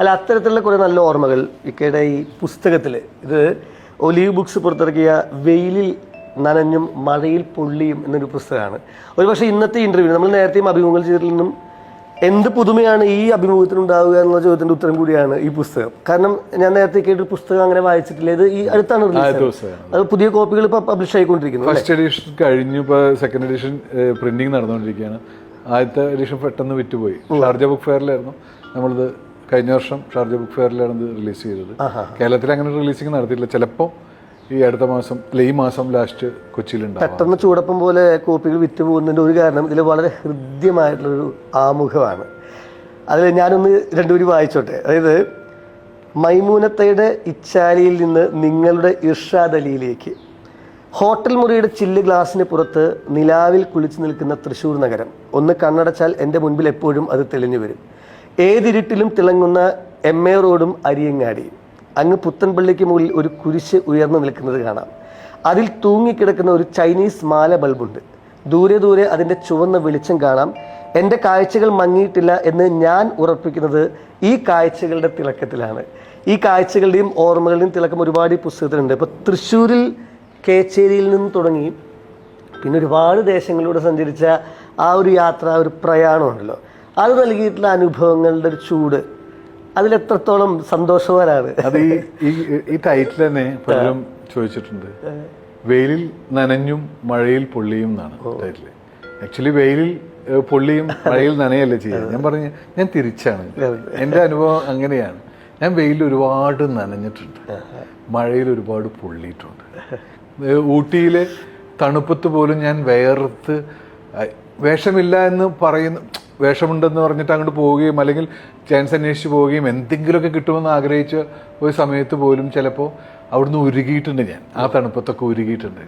അല്ല അത്തരത്തിലുള്ള കുറേ നല്ല ഓർമ്മകൾ ഇക്കയുടെ ഈ പുസ്തകത്തിൽ ഇത് ഒലീവ് ബുക്സ് പുറത്തിറക്കിയ വെയിലിൽ നനഞ്ഞും മഴയിൽ പൊള്ളിയും എന്നൊരു പുസ്തകമാണ്. ഒരുപക്ഷെ ഇന്നത്തെ ഇന്റർവ്യൂ നമ്മൾ നേരത്തെയും അഭിമുഖങ്ങൾ ചെയ്തതിൽ നിന്നും എന്ത് പുതുമയാണ് ഈ അഭിമുഖത്തിൽ ഉണ്ടാവുക എന്നുള്ള ചോദ്യത്തിന്റെ ഉത്തരം കൂടിയാണ് ഈ പുസ്തകം. കാരണം ഞാൻ നേരത്തെ കേട്ടൊരു പുസ്തകം അങ്ങനെ വായിച്ചിട്ടില്ല. ഇത് ഈ അടുത്താണ് റിലീസ്. അത് പുതിയ കോപ്പികൾ ഇപ്പോൾ പബ്ലിഷ് ആയിക്കൊണ്ടിരിക്കുന്നു ഫസ്റ്റ് എഡിഷൻ കഴിഞ്ഞു ഇപ്പോൾ സെക്കൻഡ് എഡിഷൻ പ്രിന്റിംഗ് നടന്നുകൊണ്ടിരിക്കുകയാണ്. ആദ്യത്തെ എഡിഷൻ പെട്ടെന്ന് വിറ്റുപോയി. ഷാർജ ബുക്ക് ഫെയറിലായിരുന്നു നമ്മളിത് കഴിഞ്ഞ വർഷം ഷാർജ ബുക്ക് ഫെയറിലാണ് ഇത് റിലീസ് ചെയ്തത്. കേരളത്തിൽ അങ്ങനെ റിലീസിങ് നടത്തിയിട്ടില്ല. ചിലപ്പോൾ ഈ അടുത്ത മാസം അല്ലെങ്കിൽ ഈ മാസം ലാസ്റ്റ് കൊച്ചിയിലുണ്ട് പെട്ടെന്ന് ചൂടപ്പം പോലെ കോപ്പികൾ വിറ്റ് പോകുന്നതിന്റെ ഒരു കാരണം ഇതിൽ വളരെ ഹൃദ്യമായിട്ടുള്ളൊരു ആമുഖമാണ്. അതിൽ ഞാനൊന്ന് രണ്ടുപേരും വായിച്ചോട്ടെ. അതായത് മൈമൂനത്തയുടെ ഇച്ചാലിയിൽ നിന്ന് നിങ്ങളുടെ ഇർഷാദ് അലിയിലേക്ക്. ഹോട്ടൽ മുറിയുടെ ചില്ല് ഗ്ലാസിന് പുറത്ത് നിലാവിൽ കുളിച്ചു നിൽക്കുന്ന തൃശ്ശൂർ നഗരം. ഒന്ന് കണ്ണടച്ചാൽ എന്റെ മുൻപിൽ എപ്പോഴും അത് തെളിഞ്ഞു വരും. ഏതിരുട്ടിലും തിളങ്ങുന്ന എം എ റോഡും അരിയങ്ങാടി. അങ്ങ് പുത്തൻപള്ളിക്ക് മുകളിൽ ഒരു കുരിശ് ഉയർന്നു നിൽക്കുന്നത് കാണാം. അതിൽ തൂങ്ങിക്കിടക്കുന്ന ഒരു ചൈനീസ് മാല ബൾബുണ്ട്. ദൂരെ ദൂരെ അതിന്റെ ചുവന്ന വെളിച്ചം കാണാം. എന്റെ കാഴ്ചകൾ മങ്ങിയിട്ടില്ല എന്ന് ഞാൻ ഉറപ്പിക്കുന്നത് ഈ കാഴ്ചകളുടെ തിളക്കത്തിലാണ്. ഈ കാഴ്ചകളുടെയും ഓർമ്മകളുടെയും തിളക്കം ഒരുപാട് ഈ പുസ്തകത്തിലുണ്ട്. ഇപ്പോൾ തൃശ്ശൂരിൽ കേച്ചേരിയിൽ നിന്ന് തുടങ്ങി പിന്നെ ഒരുപാട് ദേശങ്ങളിലൂടെ സഞ്ചരിച്ച ആ ഒരു യാത്ര ഒരു പ്രയാണമുണ്ടല്ലോ. അത് നൽകിയിട്ടുള്ള അനുഭവങ്ങളുടെ ഒരു ചൂട്. അതിലെത്രത്തോളം സന്തോഷവാനാണ്. അത് ഈ ഈ- ടൈറ്റിൽ തന്നെ പലരും ചോദിച്ചിട്ടുണ്ട്. വെയിലിൽ നനഞ്ഞും മഴയിൽ പൊള്ളിയും എന്നാണ് ടൈറ്റിൽ ആക്ച്വലി വെയിലിൽ പൊള്ളിയും മഴയിൽ നനയല്ലേ ചെയ്യുന്നത്? ഞാൻ പറഞ്ഞു ഞാൻ തിരിച്ചാണ്. എന്റെ അനുഭവം അങ്ങനെയാണ്. ഞാൻ വെയിലിൽ ഒരുപാട് നനഞ്ഞിട്ടുണ്ട്. മഴയിൽ ഒരുപാട് പൊള്ളിയിട്ടുണ്ട്. ഊട്ടിയിലെ തണുപ്പത്ത് പോലും ഞാൻ വേർത്ത് വേഷമില്ല എന്ന് പറയുന്ന വേഷമുണ്ടെന്ന് പറഞ്ഞിട്ട് അങ്ങോട്ട് പോവുകയും അല്ലെങ്കിൽ ചാൻസ് അന്വേഷിച്ച് പോവുകയും എന്തെങ്കിലുമൊക്കെ കിട്ടുമെന്ന് ആഗ്രഹിച്ച ഒരു സമയത്ത് പോലും ചിലപ്പോൾ അവിടുന്ന് ഉരുകിയിട്ടുണ്ട് ഞാൻ. ആ തണുപ്പത്തൊക്കെ ഉരുകിയിട്ടുണ്ട്.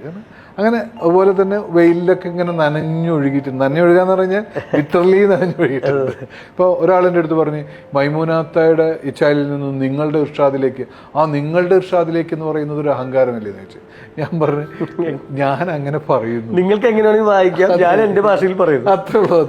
അങ്ങനെ അതുപോലെ തന്നെ വെയിലിലൊക്കെ ഇങ്ങനെ നനഞ്ഞൊഴുകിയിട്ടുണ്ട് നനഞ്ഞൊഴുകുക എന്ന് പറഞ്ഞാൽ ലിറ്ററലി നനഞ്ഞൊഴുകിയിട്ടുണ്ട് ഇപ്പോൾ ഒരാളെന്റെ അടുത്ത് പറഞ്ഞ് മൈമൂനാത്തയുടെ ഇച്ചാലിൽ നിന്നും നിങ്ങളുടെ ഇർഷാദിലേക്ക് ആ നിങ്ങളുടെ ഇർഷാദിലേക്ക് എന്ന് പറയുന്നത് ഒരു അഹങ്കാരമല്ലേ? എന്ന് ചോദിച്ചു. ഞാൻ പറഞ്ഞു ഞാൻ അങ്ങനെ പറയുന്നു. നിങ്ങൾക്ക് എങ്ങനെയാണെങ്കിൽ വായിക്കാം. ഞാൻ എന്റെ ഭാഷയിൽ പറയുന്നു. അത്രേ ഉള്ളൂ.